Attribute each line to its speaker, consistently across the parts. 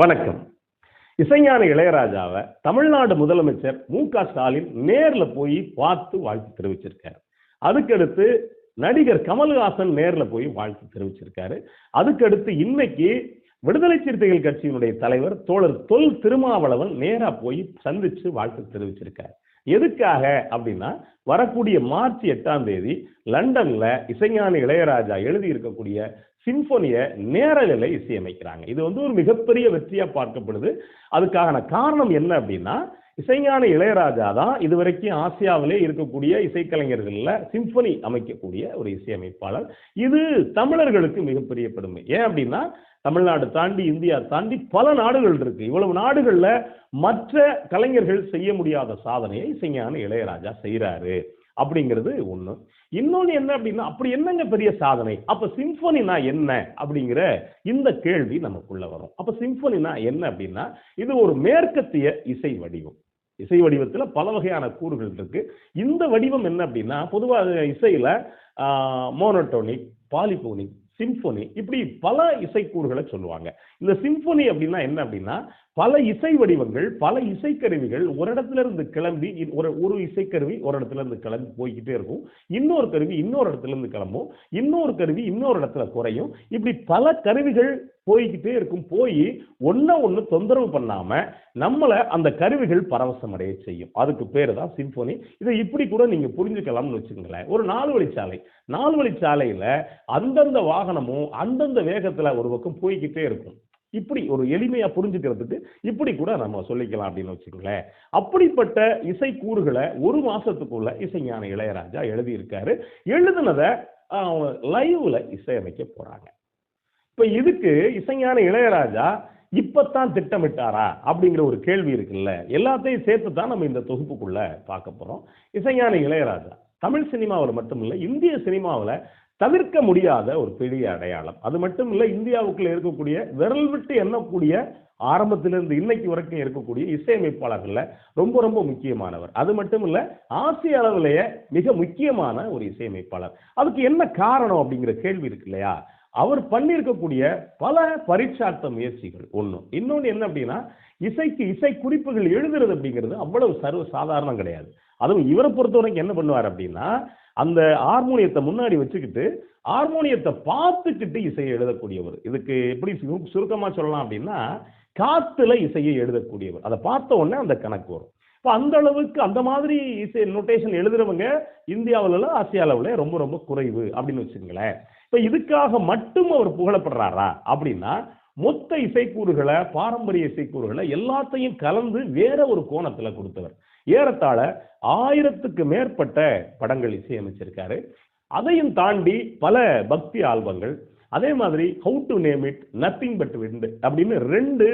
Speaker 1: வணக்கம். இசைஞான இளையராஜாவை தமிழ்நாடு முதலமைச்சர் மு க ஸ்டாலின் நேரில் போய் பார்த்து வாழ்த்து தெரிவிச்சிருக்காரு. அதுக்கடுத்து நடிகர் கமல்ஹாசன் நேரில் போய் வாழ்த்து தெரிவிச்சிருக்காரு. அதுக்கடுத்து இன்னைக்கு விடுதலை சிறுத்தைகள் கட்சியினுடைய தலைவர் தோழர் தொல் திருமாவளவன் நேராக போய் சந்திச்சு வாழ்த்து தெரிவிச்சிருக்காரு. எதுக்காக அப்படின்னா வரக்கூடிய மார்ச் எட்டாம் தேதி லண்டன்ல இசைஞானி இளையராஜா எழுதி இருக்கக்கூடிய சிம்பொனிய நேரலில் இசையமைக்கிறாங்க. இது வந்து ஒரு மிகப்பெரிய வெற்றியாக பார்க்கப்படுது. அதுக்கான காரணம் என்ன அப்படின்னா இசைஞான இளையராஜா தான் இதுவரைக்கும் ஆசியாவிலே இருக்கக்கூடிய இசைக்கலைஞர்களில் சிம்பனி அமைக்கக்கூடிய ஒரு இசையமைப்பாளர். இது தமிழர்களுக்கு மிகப்பெரிய பெருமை. ஏன் அப்படின்னா தமிழ்நாடு தாண்டி இந்தியா தாண்டி பல நாடுகள் இருக்கு. இவ்வளவு நாடுகளில் மற்ற கலைஞர்கள் செய்ய முடியாத சாதனையை இசைஞான இளையராஜா செய்கிறாரு அப்படிங்கிறது ஒன்று இன்னொன்று என்ன அப்படின்னா அப்படி என்னங்க பெரிய சாதனை? அப்போ சிம்பொனினா என்ன அப்படிங்கிற இந்த கேள்வி நமக்குள்ளே வரும். அப்போ சிம்பொனினா என்ன அப்படின்னா இது ஒரு மேற்கத்திய இசை வடிவம். இசை வடிவத்தில் பல வகையான கூறுகள் இருக்கு. இந்த வடிவம் என்ன அப்படின்னா பொதுவாக இசையில் மோனோட்டோனிக் பாலிபோனிக் சிம்போனி இப்படி பல இசைக்கூறுகளை சொல்லுவாங்க. இந்த சிம்போனி அப்படின்னா என்ன அப்படின்னா பல இசை வடிவங்கள் பல இசைக்கருவிகள் ஒரு இடத்துல இருந்து கிளம்பி ஒரு ஒரு இசைக்கருவி ஒரு இடத்துல இருந்து கிளம்பி போய்கிட்டே இருக்கும். இன்னொரு கருவி இன்னொரு இடத்துல இருந்து கிளம்பும். இன்னொரு கருவி இன்னொரு இடத்துல குறையும். இப்படி பல கருவிகள் போய்கிட்டே இருக்கும். போய் ஒன்ன ஒண்ணு தொந்தரவு பண்ணாம நம்மளை அந்த கருவிகள் பரவசம் அடைய செய்யும். அதுக்கு பேரு தான் சிம்போனி. இதை இப்படி கூட நீங்க புரிஞ்சுக்கலாம்னு வச்சுக்கோங்களேன். ஒரு நாலு வழிச்சாலை நாலு வழிச்சாலையில அந்தந்த வாகனமும் அந்தந்த வேகத்துல ஒரு பக்கம் போய்கிட்டே இருக்கும். இப்படி ஒரு எளிமையா புரிஞ்சுக்கிறதுக்கு இப்படி கூட நம்ம சொல்லிக்கலாம் அப்படின்னு வச்சுக்கோங்களேன். அப்படிப்பட்ட இசை கூறுகளை ஒரு மாசத்துக்குள்ள இசைஞான இளையராஜா எழுதியிருக்காரு. எழுதுனதை லைவ்ல இசையமைக்க போறாங்க. இப்ப இதுக்கு இசைஞான இளையராஜா இப்பத்தான் திட்டமிட்டாரா அப்படிங்கிற ஒரு கேள்வி இருக்குல்ல. எல்லாத்தையும் சேர்த்து தான் நம்ம இந்த தொகுப்புக்குள்ள பார்க்க போறோம். இசைஞான இளையராஜா தமிழ் சினிமாவில் மட்டும் இல்லை இந்திய சினிமாவில் தவிர்க்க முடியாத ஒரு பெரிய அடையாளம். அது மட்டும் இல்லை இந்தியாவுக்குள்ள இருக்கக்கூடிய விரல் விட்டு எண்ணக்கூடிய ஆரம்பத்திலிருந்து இன்னைக்கு வரைக்கும் இருக்கக்கூடிய இசையமைப்பாளர்களில் ரொம்ப ரொம்ப முக்கியமானவர். அது மட்டும் இல்லை ஆசிய அளவிலேயே மிக முக்கியமான ஒரு இசையமைப்பாளர். அதுக்கு என்ன காரணம் அப்படிங்கிற கேள்வி இருக்கு இல்லையா? அவர் பண்ணியிருக்கக்கூடிய பல பரீட்சார்த்த முயற்சிகள். ஒன்று இன்னொன்று என்ன அப்படின்னா இசைக்கு இசை குறிப்புகள் எழுதுறது அப்படிங்கிறது அவ்வளவு சர்வ சாதாரணம் கிடையாது. அதுவும் இவரை பொறுத்த வரைக்கும் என்ன பண்ணுவார் அப்படின்னா அந்த ஹார்மோனியத்தை முன்னாடி வச்சுக்கிட்டு ஹார்மோனியத்தை பார்த்துக்கிட்டு இசையை எழுதக்கூடியவர். இதுக்கு எப்படி சுருக்கமாக சொல்லலாம் அப்படின்னா காத்துல இசையை எழுதக்கூடியவர். அதை பார்த்த உடனே அந்த கணக்கு வரும். இப்போ அந்த அளவுக்கு அந்த மாதிரி இசை நோட்டேஷன் எழுதுறவங்க இந்தியாவில ஆசிய அளவுல ரொம்ப ரொம்ப குறைவு அப்படின்னு வச்சுங்களேன் இப்போ இதுக்காக மட்டும் அவர் புகழப்படுறாரா? அப்படின்னா மொத்த இசைக்கூறுகளை பாரம்பரிய இசைக்கூறுகளை எல்லாத்தையும் கலந்து வேற ஒரு கோணத்துல கொடுத்தவர். ஏறத்தாழ ஆயிரத்துக்கு மேற்பட்ட படங்கள் இசையமைச்சிருக்காரு. அதையும் தாண்டி பல பக்தி ஆல்பங்கள் அதே மாதிரி how to name it nothing but wind அப்படின்னு ரெண்டு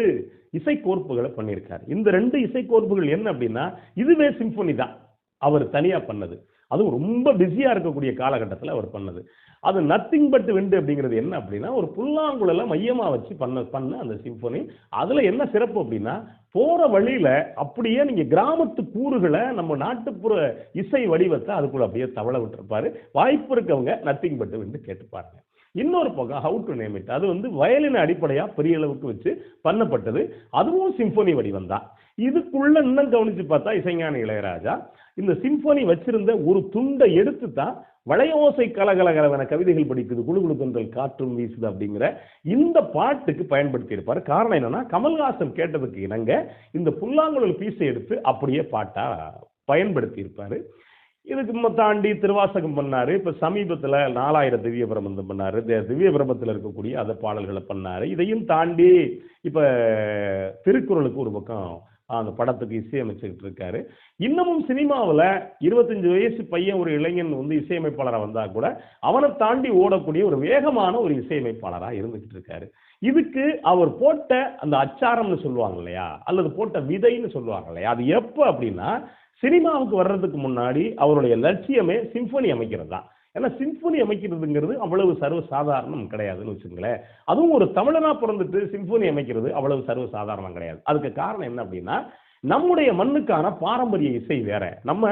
Speaker 1: இசைக்கோர்ப்புகளை பண்ணியிருக்காரு. இந்த ரெண்டு இசைக்கோர்ப்புகள் என்ன அப்படின்னா இதுவே சிம்பொனி தான் அவர் தனியா பண்ணது. அதுவும் ரொம்ப பிஸியாக இருக்கக்கூடிய காலகட்டத்தில் அவர் பண்ணது. அது நத்திங் பட் விண்டு அப்படிங்கிறது என்ன அப்படின்னா ஒரு புல்லாங்குழலை மையமாக வச்சு பண்ண பண்ண அந்த சிம்பொனி அதில் என்ன சிறப்பு அப்படின்னா போகிற வழியில் அப்படியே நீங்கள் கிராமத்து கூறுகளை நம்ம நாட்டுப்புற இசை வடிவத்தை அதுக்குள்ள அப்படியே தவள விட்டுருப்பாரு. வாய்ப்பு இருக்கவங்க நத்திங் பட்டு விண்டு கேட்டுப்பாருங்க. இன்னொரு பக்கம் ஹவு டு நேம் இட் அது வந்து வயலின் அடிப்படையாக பெரிய அளவுக்கு வச்சு பண்ணப்பட்டது. அதுவும் சிம்பொனி வடிவம் தான். இதுக்குள்ள இன்னும் கவனிச்சு பார்த்தா இசைஞான இளையராஜா இந்த சிம்பொனி வச்சிருந்த ஒரு துண்டை எடுத்து தான் வளையோசை கலகலகலவன கவிதைகள் படிக்குது குழு குழுக்கந்தல் காற்றும் வீசுது அப்படிங்கிற இந்த பாட்டுக்கு பயன்படுத்தி இருப்பார் காரணம் என்னன்னா கமல்ஹாசன் கேட்டதுக்கு இணங்க இந்த புல்லாங்குழல் பீஸை எடுத்து அப்படியே பாட்டா பயன்படுத்தி இருப்பாரு இதுக்கு ம- தாண்டி திருவாசகம் பண்ணார். இப்போ சமீபத்தில் நாலாயிரம் திவ்ய பிரபந்தம் பண்ணாரு. திவ்ய பிரபத்துல இருக்கக்கூடிய அந்த பாடல்களை பண்ணார். இதையும் தாண்டி இப்போ திருக்குறளுக்கு ஒரு பக்கம் அந்த படத்துக்கு இசையமைச்சுக்கிட்டு இருக்காரு. இன்னமும் சினிமாவில் இருபத்தஞ்சு வயசு பையன் ஒரு இளைஞன் வந்து இசையமைப்பாளராக வந்தால் கூட அவனை தாண்டி ஓடக்கூடிய ஒரு வேகமான ஒரு இசையமைப்பாளராக இருந்துக்கிட்டு இருக்காரு. இதுக்கு அவர் போட்ட அந்த அச்சாரம்னு சொல்லுவாங்க இல்லையா? அல்லது போட்ட விதைன்னு சொல்லுவாங்க இல்லையா? அது எப்போ அப்படின்னா சினிமாவுக்கு வர்றதுக்கு முன்னாடி அவருடைய லட்சியமே சிம்ஃபனி அமைக்கிறது தான். ஏன்னா சிம்ஃபனி அமைக்கிறதுங்கிறது அவ்வளவு சர்வ சாதாரணம் கிடையாதுன்னு வச்சுங்களேன் அதுவும் ஒரு தமிழனா பிறந்துட்டு சிம்ஃபனி அமைக்கிறது அவ்வளவு சர்வ சாதாரணம் கிடையாது. அதுக்கு காரணம் என்ன அப்படின்னா நம்முடைய மண்ணுக்கான பாரம்பரிய இசை வேற. நம்ம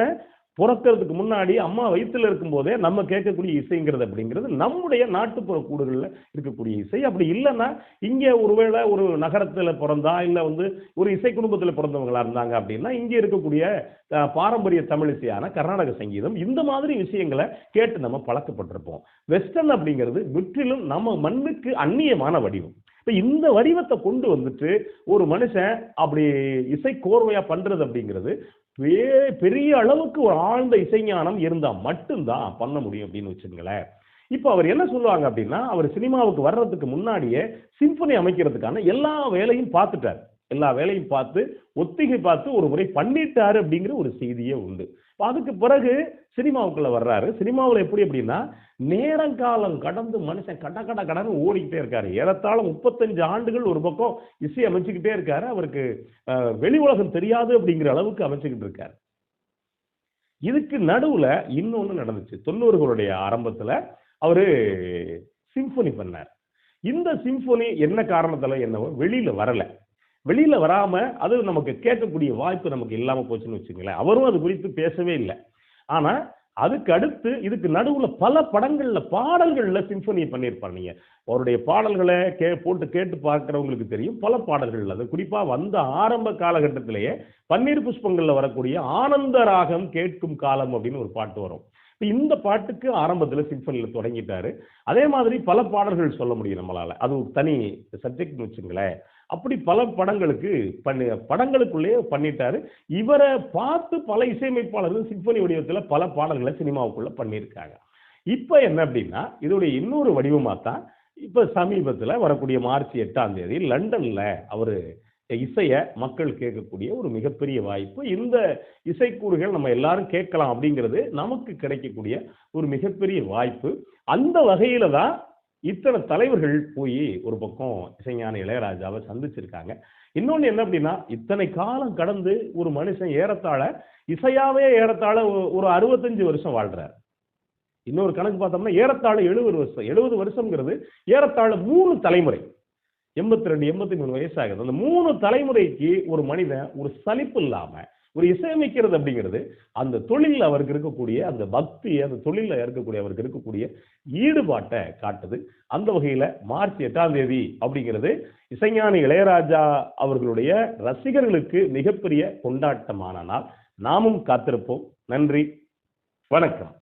Speaker 1: பிறக்கிறதுக்கு முன்னாடி அம்மா வயிற்றுல இருக்கும்போதே நம்ம கேட்கக்கூடிய இசைங்கிறது அப்படிங்கிறது நம்முடைய நாட்டுப்புற கூடுகளில் இருக்கக்கூடிய இசை. அப்படி இல்லைன்னா இங்கே ஒருவேளை ஒரு நகரத்தில் பிறந்தா இல்லை வந்து ஒரு இசை குடும்பத்தில் பிறந்தவங்களா இருந்தாங்க அப்படின்னா இங்கே இருக்கக்கூடிய பாரம்பரிய தமிழ் இசையான கர்நாடக சங்கீதம் இந்த மாதிரி விஷயங்களை கேட்டு நம்ம பழக்கப்பட்டிருப்போம். வெஸ்டர்ன் அப்படிங்கிறது முற்றிலும் நம்ம மண்ணுக்கு அந்நியமான வடிவம். இப்போ இந்த வடிவத்தை கொண்டு வந்துட்டு ஒரு மனுஷன் அப்படி இசை கோர்வையாக பண்ணுறது அப்படிங்கிறது பெரிய அளவுக்கு ஒரு ஆழ்ந்த இசைஞானம் இருந்தால் மட்டும்தான் பண்ண முடியும் அப்படின்னு வச்சுங்களேன் இப்போ அவர் என்ன சொல்லுவாங்க அப்படின்னா அவர் சினிமாவுக்கு வர்றதுக்கு முன்னாடியே சிம்பனி அமைக்கிறதுக்கான எல்லா வேலையும் பார்த்துட்டார். எல்லா வேலையும் பார்த்து ஒத்திகை பார்த்து ஒரு முறை பண்ணிட்டாரு அப்படிங்கிற ஒரு செய்தியே உண்டு. அதுக்கு பிறகு சினிமாவுக்குள்ள வர்றாரு. சினிமாவில் எப்படி அப்படின்னா நேரங்காலம் கடந்து மனுஷன் கட கட கடன்னு ஓடிக்கிட்டே இருக்காரு. ஏறத்தாழ முப்பத்தஞ்சு ஆண்டுகள் ஒரு பக்கம் இசை அமைச்சுக்கிட்டே இருக்காரு. அவருக்கு வெளி உலகம் தெரியாது அப்படிங்கிற அளவுக்கு அமைச்சுக்கிட்டு இருக்காரு. இதுக்கு நடுவுல இன்னொன்று நடந்துச்சு. தொண்ணூறுகளுடைய ஆரம்பத்துல அவரு சிம்ஃபனி பண்ணார். இந்த சிம்பொனி என்ன காரணத்துல என்னவோ வெளியில வரல. வெளியில் வராமல் அது நமக்கு கேட்கக்கூடிய வாய்ப்பு நமக்கு இல்லாமல் போச்சுன்னு வச்சுங்களேன் அவரும் அது குறித்து பேசவே இல்லை. ஆனால் அதுக்கு அடுத்து இதுக்கு நடுவில் பல படங்களில் பாடல்களில் சிம்பொனி பண்ணியிருப்பார் நீங்க. அவருடைய பாடல்களை கே போட்டு கேட்டு பார்க்குறவங்களுக்கு தெரியும். பல பாடல்கள் அது குறிப்பாக வந்த ஆரம்ப காலகட்டத்திலேயே பன்னீர் புஷ்பங்களில் வரக்கூடிய ஆனந்த ராகம் கேட்கும் காலம் அப்படின்னு ஒரு பாட்டு வரும். இப்போ இந்த பாட்டுக்கு ஆரம்பத்தில் சிம்ஃபனியில் தொடங்கிட்டாரு. அதே மாதிரி பல பாடல்கள் சொல்ல முடியும் நம்மளால். அது ஒரு தனி சப்ஜெக்ட்னு வச்சுங்களேன் அப்படி பல படங்களுக்கு பண்ணி படங்களுக்குள்ளேயே பண்ணிட்டாரு. இவரை பார்த்து பல இசையமைப்பாளர்கள் சிம்பனி வடிவத்தில் பல பாடல்களை சினிமாவுக்குள்ளே பண்ணியிருக்காங்க. இப்போ என்ன அப்படின்னா இதோடைய இன்னொரு வடிவமாக தான் இப்போ சமீபத்தில் வரக்கூடிய மார்ச் எட்டாம் தேதி லண்டனில் அவர் இசையை மக்கள் கேட்கக்கூடிய ஒரு மிகப்பெரிய வாய்ப்பு. இந்த இசைக்கூறுகள் நம்ம எல்லாரும் கேட்கலாம் அப்படிங்கிறது நமக்கு கிடைக்கக்கூடிய ஒரு மிகப்பெரிய வாய்ப்பு. அந்த வகையில தான் இத்தனை தலைவர்கள் போய் ஒரு பக்கம் இசைஞான இளையராஜாவை சந்திச்சிருக்காங்க. இன்னொன்னு என்ன அப்படின்னா இத்தனை காலம் கடந்து ஒரு மனுஷன் ஏறத்தாழ இசையாவே ஏறத்தாழ ஒரு அறுபத்தஞ்சு வருஷம் வாழ்றார். இன்னொரு கணக்கு பார்த்தோம்னா ஏறத்தாழ எழுபது வருஷம் எழுபது வருஷம்ங்கிறது ஏறத்தாழ மூணு தலைமுறை. எண்பத்தி ரெண்டு எண்பத்தி மூணு வயசாகுது அந்த மூணு தலைமுறைக்கு ஒரு மனிதன் ஒரு சலிப்பு இல்லாமல் ஒரு இசையமைக்கிறது அப்படிங்கிறது அந்த தொழிலில் அவருக்கு இருக்கக்கூடிய அந்த பக்தி அந்த தொழிலில் இருக்கக்கூடிய அவருக்கு இருக்கக்கூடிய ஈடுபாட்டை காட்டுது. அந்த வகையில் மார்ச் எட்டாம் தேதி அப்படிங்கிறது இசைஞானி இளையராஜா அவர்களுடைய ரசிகர்களுக்கு மிகப்பெரிய கொண்டாட்டமான நாள். நாமும் காத்திருப்போம். நன்றி. வணக்கம்.